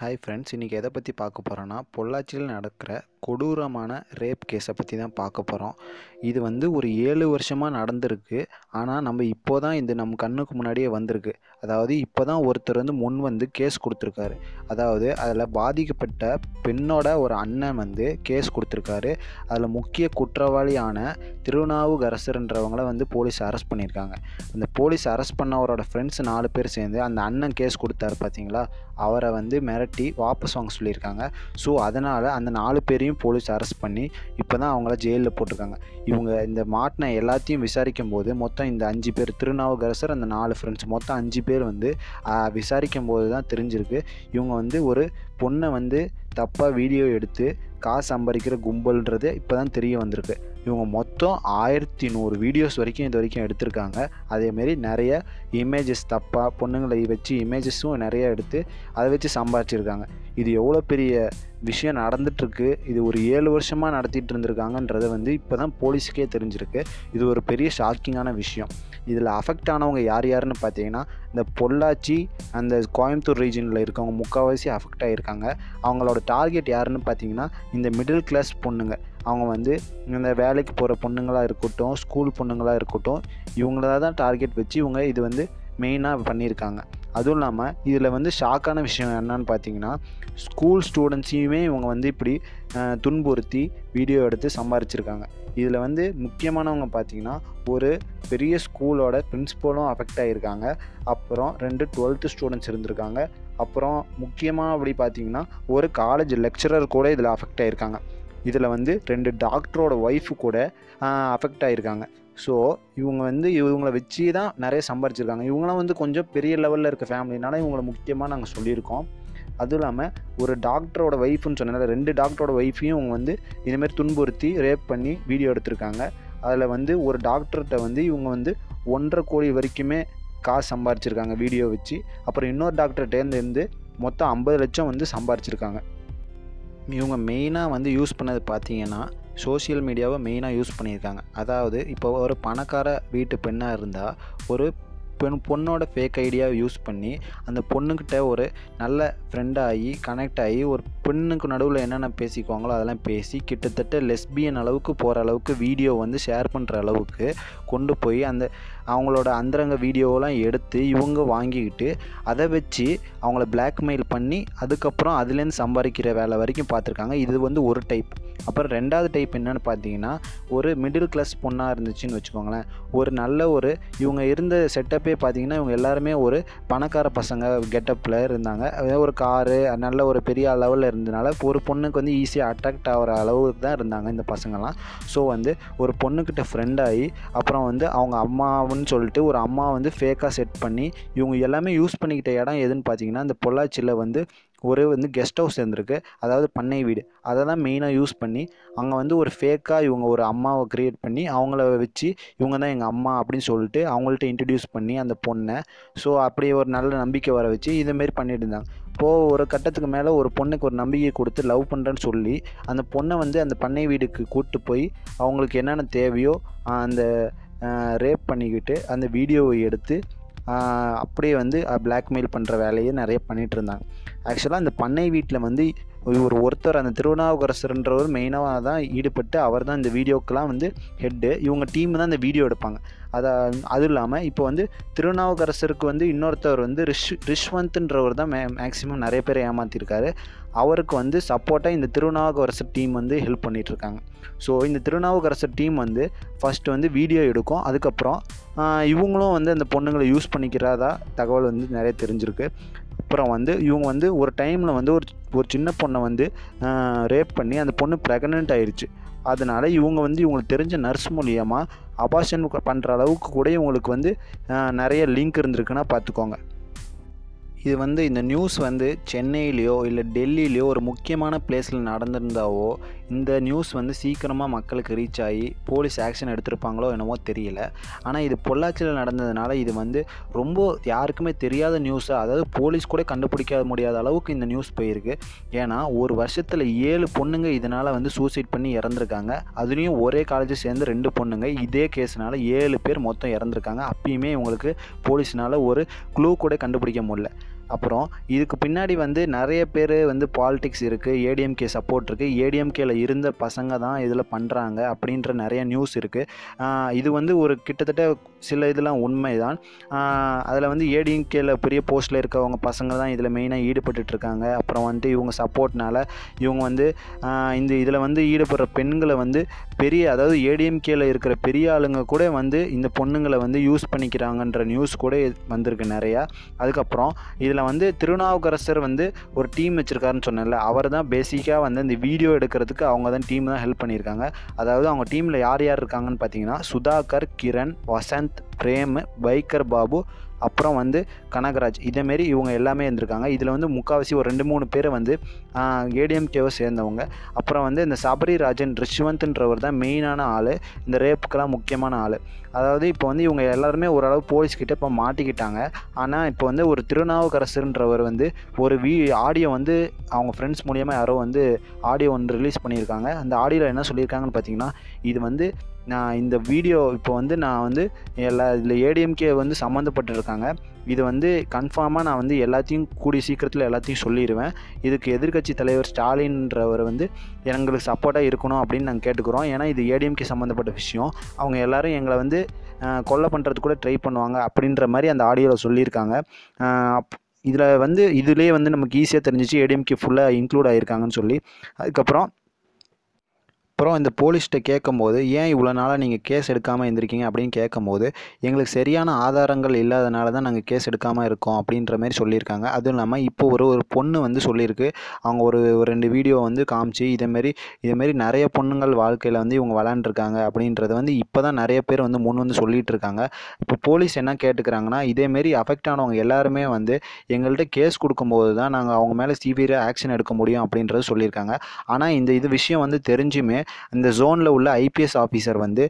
Hi friends இன்றைக்கி எதை பற்றி பார்க்க போகிறோன்னா பொள்ளாச்சியில் நடக்கிற கொடூரமான ரேப் கேஸை பற்றி தான் பார்க்க போகிறோம் இது வந்து ஒரு ஏழு வருஷமாக நடந்திருக்கு. ஆனால் நம்ம இப்போ தான் இது நம்ம கண்ணுக்கு முன்னாடியே வந்திருக்கு. அதாவது இப்போ தான் ஒருத்தர் வந்து முன் வந்து கேஸ் கொடுத்துருக்காரு. அதாவது அதில் பாதிக்கப்பட்ட பெண்ணோட ஒரு அண்ணன் வந்து கேஸ் கொடுத்துருக்காரு. அதில் முக்கிய குற்றவாளியான திருநாவுக்கரசர்ன்றவங்கள வந்து போலீஸ் அரெஸ்ட் பண்ணியிருக்காங்க. அந்த போலீஸ் அரெஸ்ட் பண்ணவரோட ஃப்ரெண்ட்ஸ் நாலு பேர் சேர்ந்து அந்த அண்ணன் கேஸ் கொடுத்தாரு பார்த்தீங்களா அவரை வந்து மிரட்டி வாபஸ் வாங்க சொல்லியிருக்காங்க. ஸோ அதனால் அந்த நாலு பேரையும் போலீஸ் அரெஸ்ட் பண்ணி இப்போ தான் அவங்கள ஜெயிலில் போட்டிருக்காங்க. இவங்க இந்த மாட்டின எல்லாத்தையும் விசாரிக்கும் போது மொத்தம் இந்த அஞ்சு பேர் திருநாவுக்கரசர் அந்த நாலு ஃப்ரெண்ட்ஸ் மொத்தம் அஞ்சு பேர் வந்து விசாரிக்கும் போது தான் தெரிஞ்சிருக்கு. இவங்க வந்து ஒரு பொண்ணை வந்து தப்பாக வீடியோ எடுத்து காசு சம்பாதிக்கிற கும்பல்ன்றது இப்போ தான் தெரிய வந்திருக்கு. இவங்க மொத்தம் ஆயிரத்தி நூறு வீடியோஸ் வரைக்கும் இது வரைக்கும் எடுத்திருக்காங்க. அதேமாரி நிறைய இமேஜஸ் தப்பாக பொண்ணுங்களை வச்சு இமேஜஸும் நிறைய எடுத்து அதை வச்சு சம்பாதிச்சிருக்காங்க. இது எவ்வளோ பெரிய விஷயம் நடந்துட்டுருக்கு? இது ஒரு ஏழு வருஷமாக நடத்திட்டு இருந்திருக்காங்கன்றத வந்து இப்போ தான் போலீஸுக்கே தெரிஞ்சிருக்கு. இது ஒரு பெரிய ஷாக்கிங்கான விஷயம். இதில் அஃபெக்ட் ஆனவங்க யார் யாருன்னு பார்த்தீங்கன்னா இந்த பொள்ளாச்சி அந்த கோயம்புத்தூர் ரீஜனில் இருக்கவங்க முக்கால்வாசி அஃபெக்ட் ஆகியிருக்காங்க அவங்களோட டார்கெட் யாருன்னு பார்த்தீங்கன்னா இந்த மிடில் கிளாஸ் பொண்ணுங்க. அவங்க வந்து இந்த வேலைக்கு போகிற பொண்ணுங்களாக இருக்கட்டும் ஸ்கூல் பொண்ணுங்களாக இருக்கட்டும் இவங்கள தான் டார்கெட் வச்சு இவங்க இது வந்து மெயினாக பண்ணியிருக்காங்க. அதுவும் இல்லாமல் இதில் வந்து ஷாக்கான விஷயம் என்னன்னு பார்த்தீங்கன்னா ஸ்கூல் ஸ்டூடெண்ட்ஸையுமே இவங்க வந்து இப்படி துன்புறுத்தி வீடியோ எடுத்து சம்பாரிச்சிருக்காங்க. இதில் வந்து முக்கியமானவங்க பார்த்தீங்கன்னா ஒரு பெரிய ஸ்கூலோட பிரின்ஸ்பலும் அஃபெக்ட் ஆகியிருக்காங்க அப்புறம் ரெண்டு டுவெல்த்து ஸ்டூடெண்ட்ஸ் இருந்திருக்காங்க. அப்புறம் முக்கியமாக அப்படி பார்த்தீங்கன்னா ஒரு காலேஜ் லெக்சரர் கூட இதில் அஃபெக்ட் ஆகியிருக்காங்க இதில் வந்து ரெண்டு டாக்டரோட ஒய்ஃபு கூட அஃபெக்ட் ஆகியிருக்காங்க ஸோ இவங்க வந்து இவங்களை வச்சு தான் நிறைய சம்பாரிச்சிருக்காங்க. இவங்களாம் வந்து கொஞ்சம் பெரிய லெவலில் இருக்க ஃபேமிலினால இவங்களை முக்கியமாக நாங்கள் சொல்லியிருக்கோம். அதுவும் இல்லாமல் ஒரு டாக்டரோட ஒய்ஃப்னு சொன்னதால ரெண்டு டாக்டரோட ஒய்ஃபையும் இவங்க வந்து இதுமாரி துன்புறுத்தி ரேப் பண்ணி வீடியோ எடுத்திருக்காங்க. அதில் வந்து ஒரு டாக்டர்கிட்ட வந்து இவங்க வந்து ஒன்றரை கோடி வரைக்குமே காசு சம்பாரிச்சிருக்காங்க வீடியோ வச்சு. அப்புறம் இன்னொரு டாக்டர்கிட்டேருந்து மொத்தம் ஐம்பது லட்சம் வந்து சம்பாரிச்சிருக்காங்க. இவங்க மெயினாக வந்து யூஸ் பண்ணது பார்த்தீங்கன்னா சோஷியல் மீடியாவை மெயினாக யூஸ் பண்ணியிருக்காங்க. அதாவது இப்போ ஒரு பணக்கார வீட்டு பெண்ணாக இருந்தால் ஒரு பெண் பொண்ணோட ஃபேக் ஐடியாவை யூஸ் பண்ணி அந்த பொண்ணுக்கிட்ட ஒரு நல்ல ஃப்ரெண்டாகி கனெக்ட் ஆகி ஒரு பெண்ணுக்கு நடுவில் என்னென்ன பேசிக்குவாங்களோ அதெல்லாம் பேசி கிட்டத்தட்ட லெஸ்பியன் அளவுக்கு போகிற அளவுக்கு வீடியோ வந்து ஷேர் பண்ணுற அளவுக்கு கொண்டு போய் அந்த அவங்களோட அந்தரங்க வீடியோவெல்லாம் எடுத்து இவங்க வாங்கிக்கிட்டு அதை வச்சு அவங்கள பிளாக்மெயில் பண்ணி அதுக்கப்புறம் அதுலேருந்து சம்பாதிக்கிற வேலை வரைக்கும் பார்த்துருக்காங்க. இது வந்து ஒரு டைப் அப்புறம் ரெண்டாவது டைப் என்னென்னு பார்த்தீங்கன்னா ஒரு மிடில் கிளாஸ் பொண்ணாக இருந்துச்சுன்னு வச்சுக்கோங்களேன். ஒரு நல்ல ஒரு இவங்க இருந்த செட்டப்பே பார்த்தீங்கன்னா இவங்க எல்லாருமே ஒரு பணக்கார பசங்க கெட்டப்பில் இருந்தாங்க. ஒரு காரு நல்ல ஒரு பெரிய லெவலில் இருந்தனால ஒரு பொண்ணுக்கு வந்து ஈஸியாக அட்ராக்ட் ஆகிற அளவுக்கு தான் இருந்தாங்க இந்த பசங்கள்லாம். ஸோ வந்து ஒரு பொண்ணுக்கிட்ட ஃப்ரெண்ட் ஆகி அப்புறம் வந்து அவங்க அம்மாவுன்னு சொல்லிட்டு ஒரு அம்மா வந்து ஃபேக்காக செட் பண்ணி இவங்க எல்லாமே யூஸ் பண்ணிக்கிட்ட இடம் எதுன்னு பார்த்தீங்கன்னா இந்த பொள்ளாச்சியில் வந்து ஒரு வந்து கெஸ்ட் ஹவுஸ் இருந்திருக்கு. அதாவது பண்ணை வீடு. அதை தான் மெயினாக யூஸ் பண்ணி அங்கே வந்து ஒரு ஃபேக்காக இவங்க ஒரு அம்மாவை க்ரியேட் பண்ணி அவங்கள வச்சு இவங்க தான் எங்கள் அம்மா அப்படின்னு சொல்லிட்டு அவங்கள்ட்ட இன்ட்ரடியூஸ் பண்ணி அந்த பொண்ணை. ஸோ அப்படியே ஒரு நல்ல நம்பிக்கை வர வச்சு இதேமாரி பண்ணிட்டு இருந்தாங்க. இப்போது ஒரு கட்டத்துக்கு மேலே ஒரு பொண்ணுக்கு ஒரு நம்பிக்கை கொடுத்து லவ் பண்ணுறேன்னு சொல்லி அந்த பொண்ணை வந்து அந்த பண்ணை வீடுக்கு கூப்பிட்டு போய் அவங்களுக்கு என்னென்ன தேவையோ அந்த ரேப் பண்ணிக்கிட்டு அந்த வீடியோவை எடுத்து அப்படியே வந்து பிளாக்மெயில் பண்ணுற வேலையை நிறைய பண்ணிகிட்டு இருந்தாங்க. ஆக்சுவலாக அந்த பண்ணை வீட்டில் வந்து ஒரு ஒருத்தர் அந்த திருநாவுக்கரசர்ன்றவர் மெயினாக தான் ஈடுபட்டு அவர் தான் இந்த வீடியோக்கெலாம் வந்து ஹெட்டு இவங்க டீம் தான் இந்த வீடியோ எடுப்பாங்க. அதை அதுவும் இல்லாமல் இப்போ வந்து திருநாவுக்கரசருக்கு வந்து இன்னொருத்தவர் வந்து ரிஷ் ரிஷ்வந்த்ன்றவர் தான் மே மேக்ஸிமம் நிறைய பேர் ஏமாற்றிருக்காரு அவருக்கு வந்து சப்போர்ட்டாக இந்த திருநாவுக்கரசர் டீம் வந்து ஹெல்ப் பண்ணிகிட்ருக்காங்க ஸோ இந்த திருநாவுக்கரசர் டீம் வந்து ஃபஸ்ட்டு வந்து வீடியோ எடுக்கும். அதுக்கப்புறம் இவங்களும் வந்து அந்த பொண்ணுங்களை யூஸ் பண்ணிக்கிறதா தகவல் வந்து நிறைய தெரிஞ்சிருக்கு. அப்புறம் வந்து இவங்க வந்து ஒரு டைமில் வந்து ஒரு ஒரு சின்ன பொண்ணை வந்து ரேப் பண்ணி அந்த பொண்ணு ப்ரெக்னென்ட் ஆயிடுச்சு அதனால இவங்க வந்து இவங்களுக்கு தெரிஞ்ச நர்ஸ் மூலியமாக அபாஷன் பண்ணுற அளவுக்கு கூட இவங்களுக்கு வந்து நிறைய லிங்க் இருந்திருக்குன்னா பார்த்துக்கோங்க இது வந்து இந்த நியூஸ் வந்து சென்னையிலையோ இல்லை டெல்லியிலையோ ஒரு முக்கியமான பிளேஸில் நடந்திருந்தாவோ இந்த நியூஸ் வந்து சீக்கிரமாக மக்களுக்கு ரீச் ஆகி போலீஸ் ஆக்ஷன் எடுத்திருப்பாங்களோ என்னமோ தெரியல. ஆனால் இது பொள்ளாச்சியில் நடந்ததுனால இது வந்து ரொம்ப யாருக்குமே தெரியாத நியூஸாக அதாவது போலீஸ் கூட கண்டுபிடிக்க முடியாத அளவுக்கு இந்த நியூஸ் போயிருக்கு. ஏன்னா ஒரு வருஷத்தில் ஏழு பொண்ணுங்க இதனால் வந்து சூசைட் பண்ணி இறந்துருக்காங்க. அதுலேயும் ஒரே காலேஜ் சேர்ந்து ரெண்டு பொண்ணுங்க. இதே கேஸ்னால ஏழு பேர் மொத்தம் இறந்துருக்காங்க. அப்பயுமே இவங்களுக்கு போலீஸ்னால ஒரு க்ளூ கூட கண்டுபிடிக்க முடியல. அப்புறம் இதுக்கு பின்னாடி வந்து நிறைய பேர் வந்து பாலிடிக்ஸ் இருக்குது ஏடிஎம்கே சப்போர்ட் இருக்குது ஏடிஎம்கேல இருந்த பசங்க தான் இதில் பண்ணுறாங்க அப்படின்ற நிறைய நியூஸ் இருக்குது இது வந்து ஒரு கிட்டத்தட்ட சில இதெல்லாம் உண்மை தான் அதில் வந்து ஏடிஎம்கேல பெரிய போஸ்ட்டில் இருக்கவங்க பசங்க தான் இதில் மெயினாக ஈடுபட்டுட்டு இருக்காங்க. அப்புறம் வந்துட்டு இவங்க சப்போர்ட்னால இவங்க வந்து இந்த இதில் வந்து ஈடுபடுற பெண்களை வந்து பெரிய அதாவது ஏடிஎம்கேல இருக்கிற பெரிய ஆளுங்க கூட வந்து இந்த பொண்ணுங்களை வந்து யூஸ் பண்ணிக்கிறாங்கன்ற நியூஸ் கூட வந்திருக்கு நிறையா. அதுக்கப்புறம் இதில் வந்து திருநாவுக்கரசர் வந்து ஒரு டீம் வச்சுருக்காருன்னு சொன்னேன்ல அவர் தான் பேசிக்காக வந்து இந்த வீடியோ எடுக்கிறதுக்கு அவங்க தான் டீம் தான் ஹெல்ப் பண்ணியிருக்காங்க. அதாவது அவங்க டீமில் யார் யார் இருக்காங்கன்னு பார்த்தீங்கன்னா சுதாகர் கிரண் வசந்த் பிரேம் பைக்கர் பாபு அப்புறம் வந்து கனகராஜ். இதேமாரி இவங்க எல்லாமே இருந்திருக்காங்க. இதில் வந்து முக்கால்வாசி ஒரு ரெண்டு மூணு பேர் வந்து ஏடிஎம்கேவை சேர்ந்தவங்க. அப்புறம் வந்து இந்த சபரிராஜன் ரிஷ்வந்த்ன்றவர் தான் மெயினான ஆள். இந்த ரேப்புக்கெல்லாம் முக்கியமான ஆள். அதாவது இப்போ வந்து இவங்க எல்லாருமே ஓரளவு போலீஸ்கிட்ட இப்போ மாட்டிக்கிட்டாங்க. ஆனால் இப்போ வந்து ஒரு திருநாவுக்கரசர்ன்றவர் வந்து ஒரு வீ ஆடியோ வந்து அவங்க ஃப்ரெண்ட்ஸ் மூலியமாக யாரோ வந்து ஆடியோ ஒன்று ரிலீஸ் பண்ணியிருக்காங்க. அந்த ஆடியோவில் என்ன சொல்லியிருக்காங்கன்னு பார்த்தீங்கன்னா இது வந்து நான் இந்த வீடியோ இப்போ வந்து நான் வந்து எல்லா இதில் ஏடிஎம்கே வந்து சம்மந்தப்பட்டிருக்காங்க. இது வந்து கன்ஃபார்மாக நான் வந்து எல்லாத்தையும் கூடிய சீக்கிரத்தில் எல்லாத்தையும் சொல்லிடுவேன் இதுக்கு எதிர்க்கட்சி தலைவர் ஸ்டாலின்றவர் வந்து எங்களுக்கு சப்போர்ட்டாக இருக்கணும் அப்படின்னு நாங்கள் கேட்டுக்கிறோம். ஏன்னா இது ஏடிஎம்கே சம்மந்தப்பட்ட விஷயம். அவங்க எல்லாரும் எங்களை வந்து அஹ், கொலை பண்ணுறதுக்கு கூட ட்ரை பண்ணுவாங்க அப்படின்ற மாதிரி அந்த ஆடியோவில் சொல்லியிருக்காங்க. இதில் வந்து இதுலேயே வந்து நமக்கு ஈஸியாக தெரிஞ்சிச்சு ஏடிஎம்கே ஃபுல்லாக இன்க்ளூட் ஆகியிருக்காங்கன்னு சொல்லி. அதுக்கப்புறம் அப்புறம் இந்த போலீஸ்கிட்ட கேட்கும்போது ஏன் இவ்வளோ நாளாக நீங்கள் கேஸ் எடுக்காமல் இருந்திருக்கீங்க? அப்படின்னு கேட்கும்போது எங்களுக்கு சரியான ஆதாரங்கள் இல்லாதனால தான் நாங்கள் கேஸ் எடுக்காமல் இருக்கோம் அப்படின்ற மாதிரி சொல்லியிருக்காங்க. அதுவும் இல்லாமல் இப்போ ஒரு ஒரு பொண்ணு வந்து சொல்லியிருக்கு. அவங்க ஒரு ரெண்டு வீடியோ வந்து காமிச்சு இதேமாரி இதேமாரி நிறைய பொண்ணுங்கள் வாழ்க்கையில் வந்து இவங்க விளாண்டுருக்காங்க அப்படின்றத வந்து இப்போ தான் நிறைய பேர் வந்து முன் வந்து சொல்லிகிட்டு இருக்காங்க இப்போ போலீஸ் என்ன கேட்டுக்கிறாங்கன்னா இதேமாரி அஃபெக்ட் ஆனவங்க எல்லாருமே வந்து எங்கள்கிட்ட கேஸ் கொடுக்கும்போது தான் நாங்கள் அவங்க மேலே சிவியராக ஆக்ஷன் எடுக்க முடியும் அப்படின்றது சொல்லியிருக்காங்க. ஆனால் இந்த இது விஷயம் வந்து தெரிஞ்சுமே இந்த ஜோனில் உள்ள ஐபிஎஸ் ஆஃபீஸர் வந்து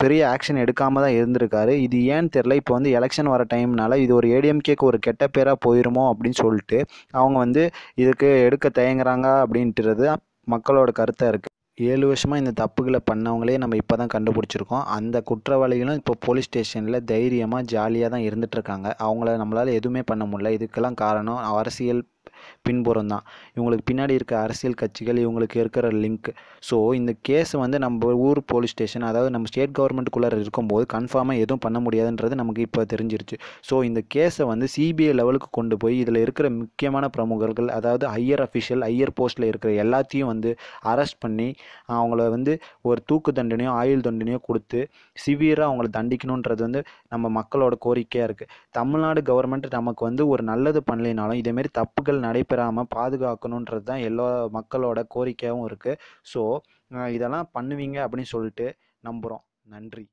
பெரிய ஆக்ஷன் எடுக்காமல் தான் இருந்திருக்காரு. இது ஏன்னு தெரில இப்போ வந்து எலெக்ஷன் வர டைம்னால இது ஒரு ஏடிஎம்கேக்கு ஒரு கெட்ட பேராக போயிருமோ அப்படின்னு சொல்லிட்டு அவங்க வந்து இதுக்கு எடுக்க தயங்குறாங்க அப்படின்றது மக்களோட கருத்தாக இருக்குது ஏழு வருஷமாக இந்த தப்புகளை பண்ணவங்களே நம்ம இப்போ தான் கண்டுபிடிச்சிருக்கோம். அந்த குற்றவாளிகளும் இப்போ போலீஸ் ஸ்டேஷனில் தைரியமாக ஜாலியாக தான் இருந்துகிட்ருக்காங்க அவங்கள நம்மளால் எதுவுமே பண்ண முடியல. இதுக்கெல்லாம் காரணம் அரசியல் பின்புறம் தான் இவங்களுக்கு பின்னாடி இருக்க அரசியல் கட்சிகள் இவங்களுக்கு இருக்கிற லிங்க் ஸோ இந்த கேஸ் வந்து நம்ம ஊர் போலீஸ் ஸ்டேஷன் அதாவது நம்ம ஸ்டேட் கவர்மெண்ட்டுக்குள்ளே இருக்கும்போது கன்ஃபார்மாக எதுவும் பண்ண முடியாதுன்றது நமக்கு இப்போ தெரிஞ்சிருச்சு. ஸோ இந்த கேஸை வந்து சிபிஐ லெவலுக்கு கொண்டு போய் இதில் இருக்கிற முக்கியமான பிரமுகர்கள் அதாவது ஹையர் அஃபிஷியல் ஹையர் போஸ்ட்டில் இருக்கிற எல்லாத்தையும் வந்து அரெஸ்ட் பண்ணி அவங்கள வந்து ஒரு தூக்கு தண்டனையோ ஆயுள் தண்டனையோ கொடுத்து சிவியராக அவங்கள தண்டிக்கணுன்றது வந்து நம்ம மக்களோட கோரிக்கையாக இருக்குது தமிழ்நாடு கவர்மெண்ட் நமக்கு வந்து ஒரு நல்லது பண்ணலைனாலும் இதேமாரி தப்புகள் நடைபெறாமல் பாதுகாக்கணுன்றது தான் எல்லா மக்களோட கோரிக்கையாகவும் இருக்குது ஸோ இதெல்லாம் பண்ணுவீங்க அப்படின்னு சொல்லிட்டு நம்புகிறோம் நன்றி.